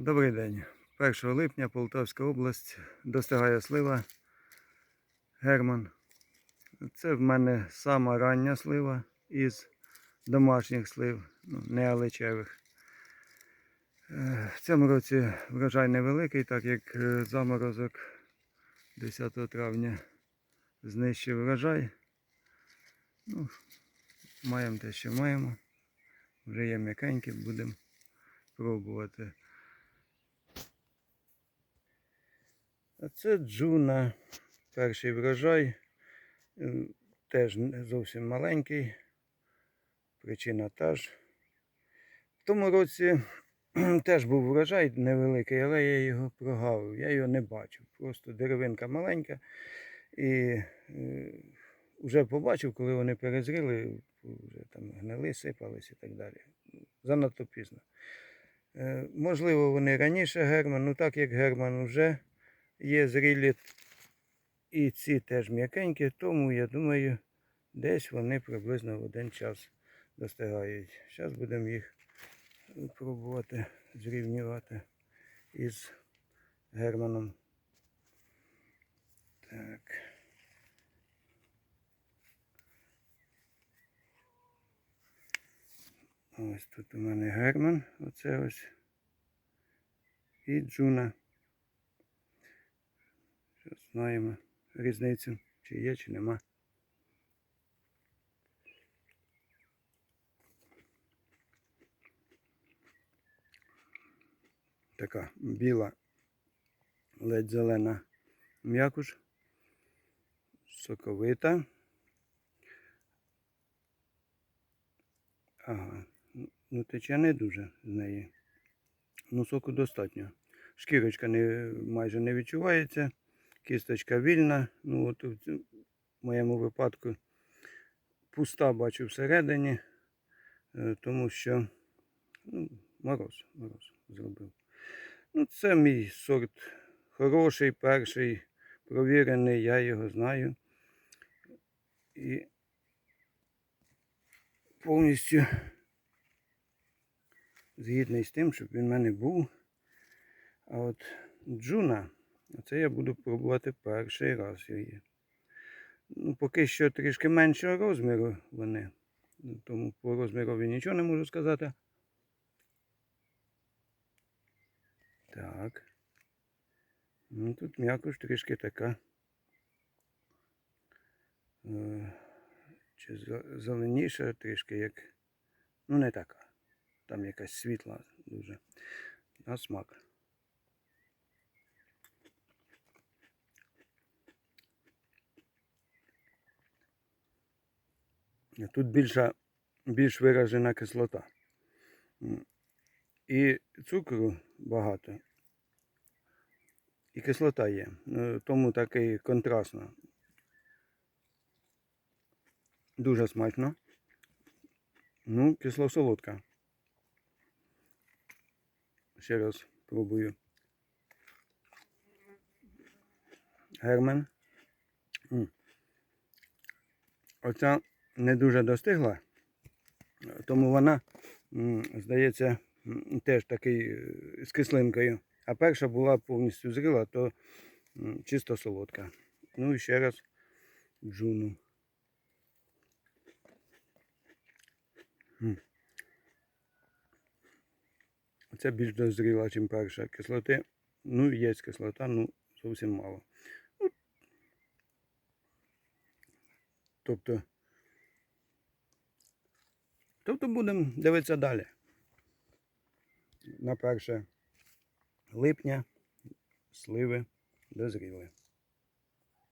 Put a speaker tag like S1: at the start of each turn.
S1: Добрий день. 1 липня Полтавська область достигає слива Герман. Це в мене сама рання слива із домашніх слив, ну, не алечевих. Е, В цьому році врожай невеликий, так як е, заморозок 10 травня знищив врожай. Ну, маємо те, що маємо. Вже є м'якенькі, будемо пробувати. А це джуна. Перший врожай. Е, Теж зовсім маленький. Причина та ж. В тому році теж був врожай невеликий, але я його прогавив. Я його не бачив. Просто деревинка маленька. І е, вже побачив, коли вони перезріли, вже там гнили, сипались і так далі. Занадто пізно. Е, можливо, вони раніше Герман, ну так як Герман вже є зрілі і ці теж м'якенькі, тому я думаю, десь вони приблизно в один час достигають. Зараз будемо їх пробувати зрівнювати із Германом. Так. Ось тут у мене Герман, оце ось. І Джуна. Знаємо різницю, чи є, чи нема. Така біла, ледь зелена м'якуш, соковита. Ага, ну тече не дуже з неї. Ну, соку достатньо. Шкірочка не, майже не відчувається. Кісточка вільна. Ну, от в моєму випадку пуста бачу всередині, е, тому що ну, мороз, мороз зробив. Ну, це мій сорт хороший, перший, провірений, я його знаю. І повністю згідний з тим, щоб він в мене був. А от джуна, це я буду пробувати перший раз її. Ну, поки що трішки меншого розміру вони. Тому по розмірові нічого не можу сказати. Так. Ну, тут м'якош трішки така. Е, Чи зеленіша трішки як. Ну, не така. Там якась світла дуже. На смак. Тут більша, більш виражена кислота. І цукру багато. І кислота є. Ну, Тому такий контрастно. Дуже смачно. Ну, кисло-солодка. Ще раз пробую. Гермен. Оця не дуже достигла, тому вона, здається, теж такий е, з кислинкою. А перша була повністю зріла, то чисто солодка. Ну і ще раз джуну. Це більш дозріла, ніж перша. Кислоти, ну є кислота, ну зовсім мало. Ну, Тобто Тобто будемо дивитися далі. На 1 липня сливи дозріли.